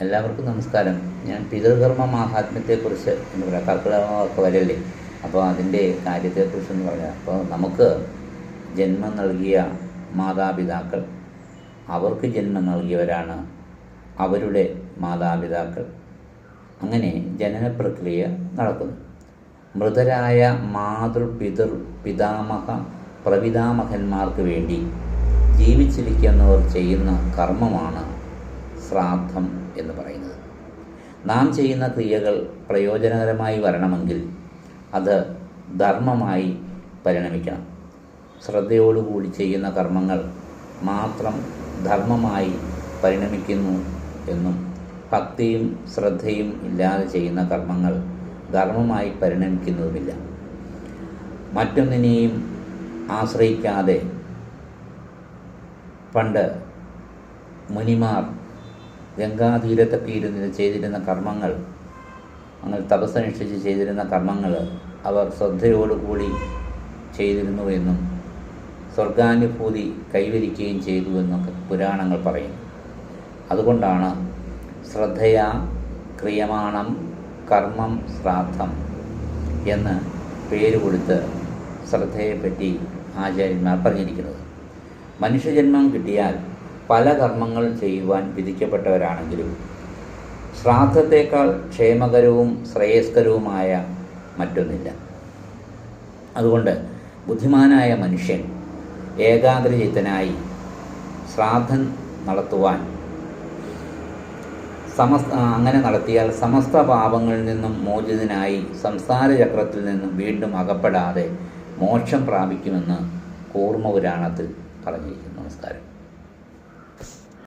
എല്ലാവർക്കും നമസ്കാരം. ഞാൻ പിതൃകർമ്മ മാഹാത്മ്യത്തെക്കുറിച്ച് എന്ന് പറയാം. കർക്കിടകമൊക്കെ വരല്ലേ? അപ്പോൾ അതിന്റെ കാര്യത്തെക്കുറിച്ചെന്ന് പറയാം. അപ്പോൾ നമുക്ക് ജന്മം നൽകിയ മാതാപിതാക്കൾ അവർക്ക് ജന്മം നൽകിയവരാണ് അവരുടെ മാതാപിതാക്കൾ. അങ്ങനെ ജനന പ്രക്രിയ നടക്കുന്നു. മൃതരായ മാതൃ പിതൃ പിതാമഹ പ്രപിതാമഹന്മാർക്ക് വേണ്ടി ജീവിച്ചിരിക്കുന്നവർ ചെയ്യുന്ന കർമ്മമാണ് ശ്രാദ്ധം എന്ന് പറയുന്നത്. നാം ചെയ്യുന്ന ക്രിയകൾ പ്രയോജനകരമായി വരണമെങ്കിൽ അത് ധർമ്മമായി പരിണമിക്കണം. ശ്രദ്ധയോടുകൂടി ചെയ്യുന്ന കർമ്മങ്ങൾ മാത്രം ധർമ്മമായി പരിണമിക്കുന്നു എന്നും ഭക്തിയും ശ്രദ്ധയും ഇല്ലാതെ ചെയ്യുന്ന കർമ്മങ്ങൾ ധർമ്മമായി പരിണമിക്കുന്നതുമില്ല. മറ്റൊന്നിനെയും ആശ്രയിക്കാതെ പണ്ട് മുനിമാർ ഗംഗാതീരത്തൊക്കെ ഇരുന്ന് ചെയ്തിരുന്ന കർമ്മങ്ങൾ അങ്ങനെ തപസ്സനുഷ്ഠിച്ച് ചെയ്തിരുന്ന കർമ്മങ്ങൾ അവർ ശ്രദ്ധയോടുകൂടി ചെയ്തിരുന്നു എന്നും സ്വർഗാനുഭൂതി കൈവരിക്കുകയും ചെയ്തു എന്നൊക്കെ പുരാണങ്ങൾ പറയുന്നു. അതുകൊണ്ടാണ് ശ്രദ്ധയാ ക്രിയമാണം കർമ്മം ശ്രാദ്ധം എന്ന് പേര് കൊടുത്ത് ശ്രദ്ധയെപ്പറ്റി ആചാര്യന്മാർ പറഞ്ഞിരിക്കുന്നത്. മനുഷ്യജന്മം കിട്ടിയാൽ പല കർമ്മങ്ങൾ ചെയ്യുവാൻ വിധിക്കപ്പെട്ടവരാണെങ്കിലും ശ്രാദ്ധത്തേക്കാൾ ക്ഷേമകരവും ശ്രേയസ്കരവുമായ മറ്റൊന്നില്ല. അതുകൊണ്ട് ബുദ്ധിമാനായ മനുഷ്യൻ ഏകാഗ്രചിത്തനായി ശ്രാദ്ധം നടത്തുവാൻ സമസ്ത അങ്ങനെ നടത്തിയാൽ സമസ്ത പാപങ്ങളിൽ നിന്നും മോചിതനായി സംസാര ചക്രത്തിൽ നിന്നും വീണ്ടും അകപ്പെടാതെ മോക്ഷം പ്രാപിക്കുമെന്ന് കൂർമ്മപുരാണത്തിൽ പറഞ്ഞിരിക്കുന്നു. നമസ്കാരം.